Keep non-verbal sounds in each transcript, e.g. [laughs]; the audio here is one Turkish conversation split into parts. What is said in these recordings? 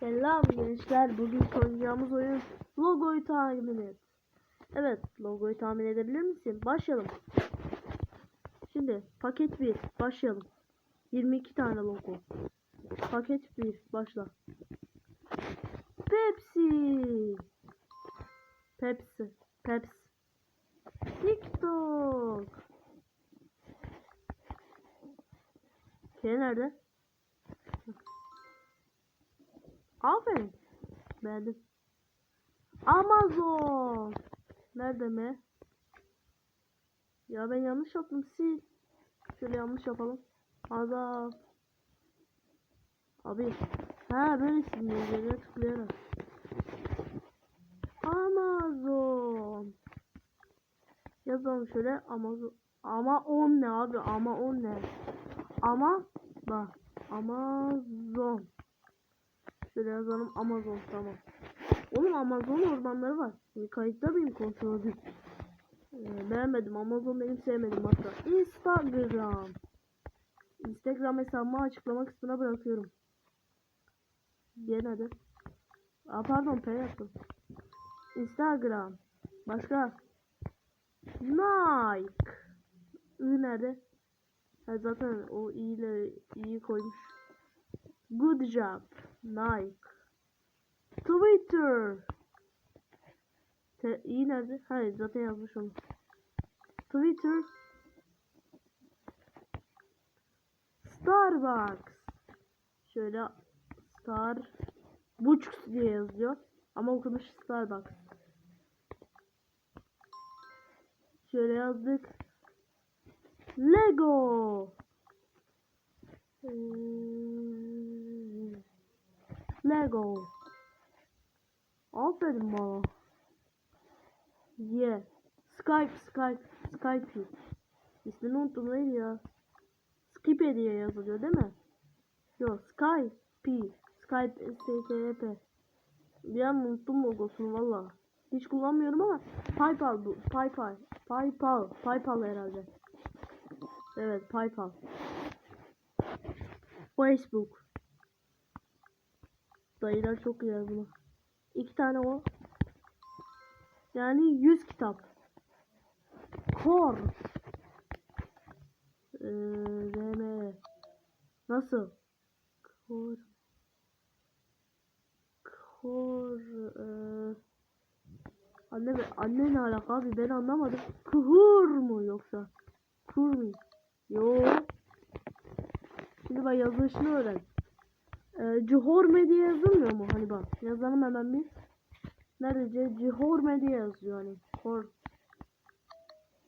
Selam gençler. Bugün oynayacağımız oyun logoyu tahmin et. Evet, logoyu tahmin edebilir misin? Başlayalım. Şimdi paket 1 başlayalım. 22 tane logo. Paket 1 başla. Pepsi. Pepsi. Pepsi. TikTok. Şey nerede? Aferin. Beğendim. Amazon. Nerede mi? Ya ben yanlış yaptım. Sil. Şöyle yanlış yapalım. Azap. Abi. Ha böyle silmiyor. Tıklayarak. Amazon. Yazalım şöyle Amazon. Ama on ne abi? Ama on ne? Ama bak. Amazon. Şöyle yazalım Amazon tamam. Oğlum Amazon ormanları var. Şimdi kayıtta mıyım kontrol edeyim. Ee, beğenmedim. Amazon benim sevmedim hatta. Instagram. Instagram hesabımı açıklama kısmına bırakıyorum. Diğer hadi. Aa pardon P yaptım. Instagram. Başka. Nike. I nerede? Ha, zaten o i ile i'yi koymuş. Good job. Nike. Twitter. Te iyi nerede? Hayır zaten yazmış onu. Twitter. Starbucks. Şöyle Star Bucks diye yazıyor. Ama okunuş Starbucks. Şöyle yazdık. Lego. Ee, Lego. Aferin bana. Yeah. Skype, Skype, Skype. İsmini unuttum neydi ya? Skype diye yazılıyor değil mi? Yok, Skype. Skype, S-K-Y-P. Bir an unuttum logosunu valla. Hiç kullanmıyorum ama PayPal bu. PayPal. PayPal. PayPal herhalde. Evet, PayPal. Facebook. Dayılar çok iyi bunu. İki tane o. Yani 100 kitap. Kor. Ee, RM. Nasıl? Kor. Kor. Ee, anne, anne ne alaka abi ben anlamadım. Kuhur mu yoksa? Kur mu? Yo. Şimdi bak yazılışını öğren. Ee, Cihorme diye yazılmıyor mu? Hani bak yazalım hemen bir. Nerede? Cihorme diye yazıyor hani. Kor.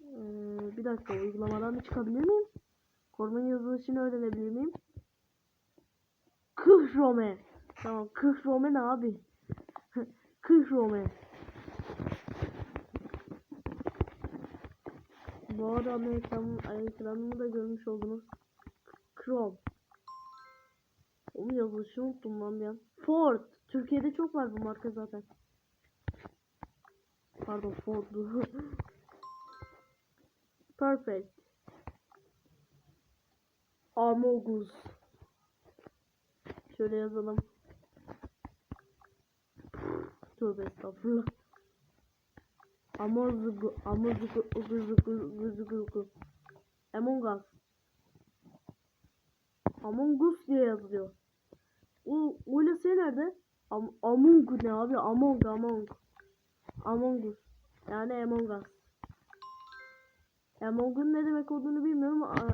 Ee, bir dakika uygulamadan bir çıkabilir miyim? Kormanın yazılışını öğrenebilir miyim? Kıhrome. Tamam Kıhrome ne abi? [laughs] Kıhrome. Bu arada ekranımı, ekranımı da görmüş oldunuz. Chrome. Onun yazılışını unuttum lan bir. Ford. Türkiye'de çok var bu marka zaten. Pardon Ford'du. [laughs] Perfect. Amogus. Şöyle yazalım. Tövbe estağfurullah. Amozugu, amozugu, uguzugu, uguzugu. Among Us. Among Us diye yazılıyor. O, öyle şey nerede? Am Among ne abi? Among, Among. Among Us. Yani Among Us. Among'un ne demek olduğunu bilmiyorum. ama-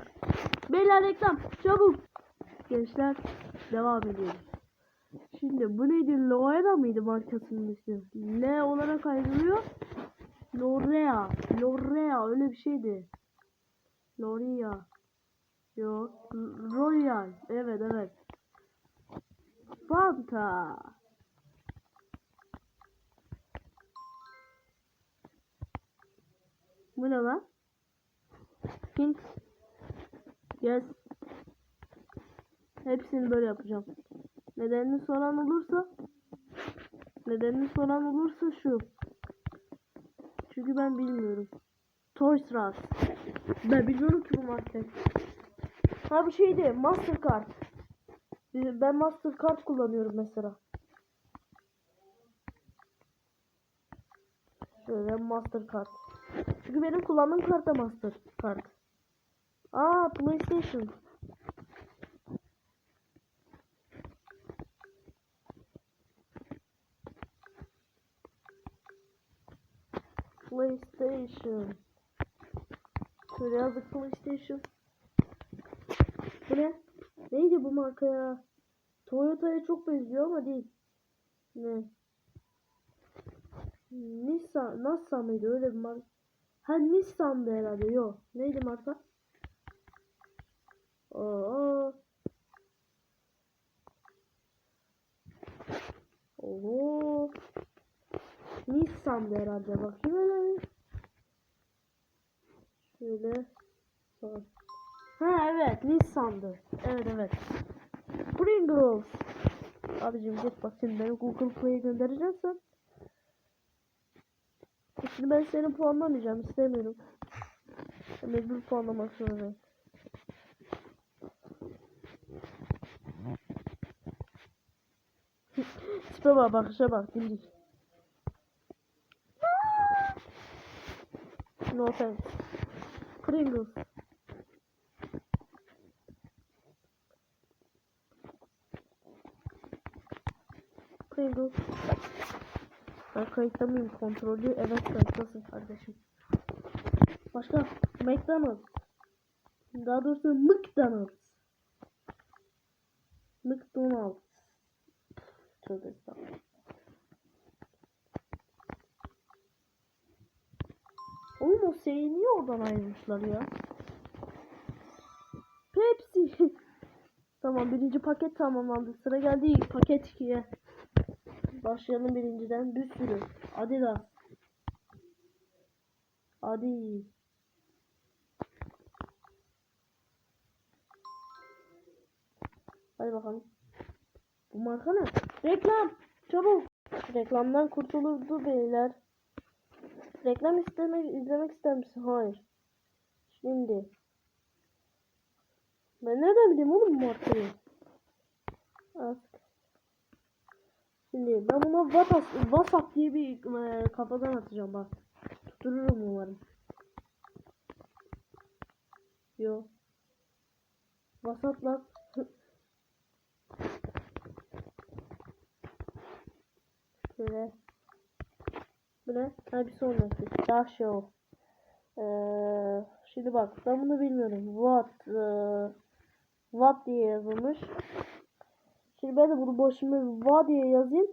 Beyler reklam çabuk. Gençler devam ediyoruz. Şimdi bu neydi? Loera mıydı markasının ismi? L olarak ayrılıyor. Lorea. Lorea öyle bir şeydi. Lorea. Yok. Royal. Evet evet. Fanta. Bu ne lan? Hint. Yes. Hepsini böyle yapacağım. Nedenini soran olursa nedenini soran olursa şu. Çünkü ben bilmiyorum. Toys R Us. Ben bilmiyorum ki bu market. Ha bir şeydi. Mastercard. Ee, ben Mastercard kullanıyorum mesela. Şöyle Mastercard. Çünkü benim kullandığım kart da Mastercard. Aa PlayStation. PlayStation. Şöyle yazdık PlayStation. Bu ne? Neydi bu marka ya? Toyota'ya çok benziyor ama değil. Ne? Nissan, Nissan mıydı öyle bir marka? Ha Nissan'dı herhalde. Yok. Neydi marka? Oo. Oo. Nissan'dı herhalde. Bakayım hele. Şöyle. Ha evet Nissan'dı. Evet evet. Pringles. Abicim git bak şimdi beni Google Play'e göndereceksen. Şimdi ben seni puanlamayacağım istemiyorum. Mecbur puanlamak zorundayım. [laughs] Tipe bak bakışa bak dimdik. No thanks. Pringles. Pringles. Ben kayıtta mıyım? Kontrolü evet kayıttasın kardeşim. Başka McDonald's. Daha doğrusu McDonald's. McDonald's. Tövbe estağfurullah. Oğlum o şeyi niye oradan ayırmışlar ya? Pepsi. [laughs] tamam birinci paket tamamlandı. Sıra geldi paket 2'ye. Başlayalım birinciden. Bir sürü. Adidas. Adi. Hadi bakalım. Bu marka ne? Reklam. Çabuk. Reklamdan kurtulurdu beyler. Reklam istemek, izlemek ister misin? Hayır. Şimdi. Ben nereden bileyim oğlum bu markayı? Artık. Şimdi ben buna WhatsApp, WhatsApp diye bir e, kafadan atacağım bak. Tuttururum umarım. Yo. WhatsApp lan. Şöyle. Bu ne? Ha bir sonraki. Daha şey o. Ee, şimdi bak ben bunu bilmiyorum. What e, What diye yazılmış. Şimdi ben de bunu başıma va diye yazayım.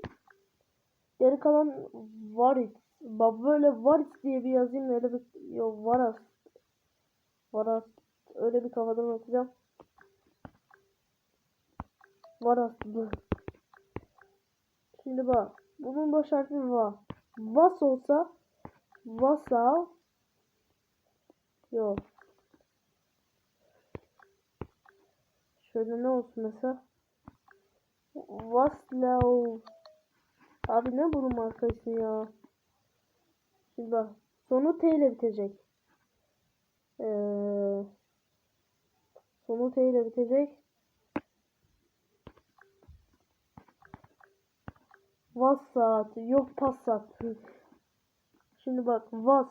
Geri kalan varit. Bak böyle varit diye bir yazayım. Öyle bir yok varas. Varas. Öyle bir kafadan atacağım. Varas. Şimdi bak. Bunun baş harfi va. Vas olsa Vasa Yok. Şöyle ne olsun mesela? Vaslav. Abi ne bunun markası ya? Şimdi bak. Sonu T ile bitecek. Ee, sonu T ile bitecek. Vassat. Yok Passat. Şimdi bak. Vas.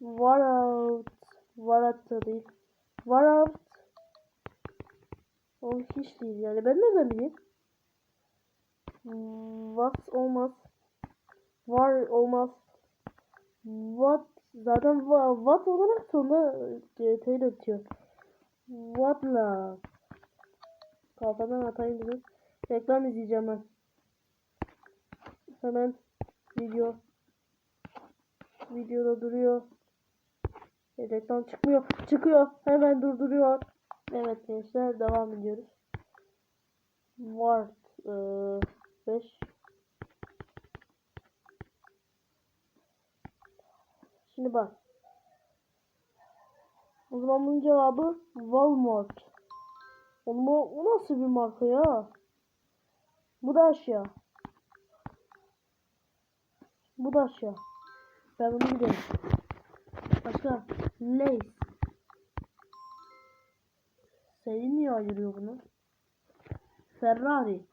Varout. Varout da değil. Varout. O hiç değil yani. Ben nereden bileyim? What olmaz. Var olmaz. What zaten what olarak sonra CT ile bitiyor. What'la. Kafadan atayım dedim. Reklam izleyeceğim ben. Hemen video. Videoda duruyor. E, reklam çıkmıyor. Çıkıyor. Hemen durduruyor. Evet gençler devam ediyoruz. Ward 5 Şimdi bak. O zaman bunun cevabı Walmart. Oğlum o, o nasıl bir marka ya? Bu da aşağı. Bu da aşağı. Ben bunu biliyorum. Başka. Lace. Seni niye ayırıyor bunu? Ferrari.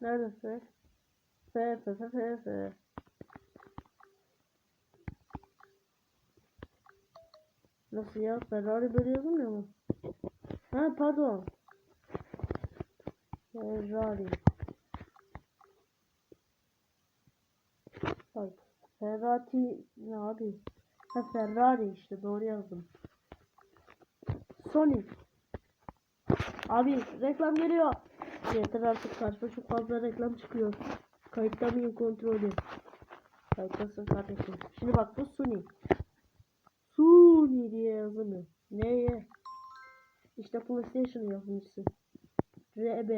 Neredesin? F F F F F. Nasıl ya? Ferrari böyle yazılmıyor mu? Ha pardon. Ferrari. Bak. Ferrari ne abi? Ha Ferrari işte doğru yazdım. Sonic. Abi reklam geliyor. Yeter artık karşıma çok fazla reklam çıkıyor. Kayıtta mıyım kontrolü? Kayıttasın kardeşim. Şimdi bak bu Sony. Sony diye yazılıyor. Neye? İşte PlayStation yapımcısı. RB.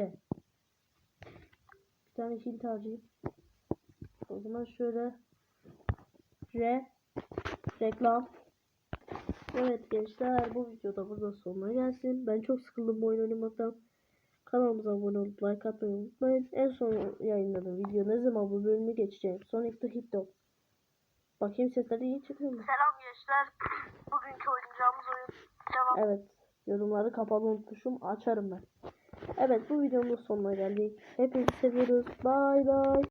Bir tane hint harcayayım. O zaman şöyle R reklam. Evet gençler bu videoda burada sonuna gelsin. Ben çok sıkıldım bu oyun oynamaktan. Kanalımıza abone olup like atmayı unutmayın. En son yayınladığım video ne zaman bu bölümü geçeceğim. Sonic the Hedgehog. Bakayım sesleri iyi çıkıyor mu? Selam gençler. [clears throat] Bugünkü oynayacağımız oyun devam. Evet. Yorumları kapalı unutmuşum. Açarım ben. Evet bu videonun sonuna geldik. Hepinizi seviyoruz. Bay bay.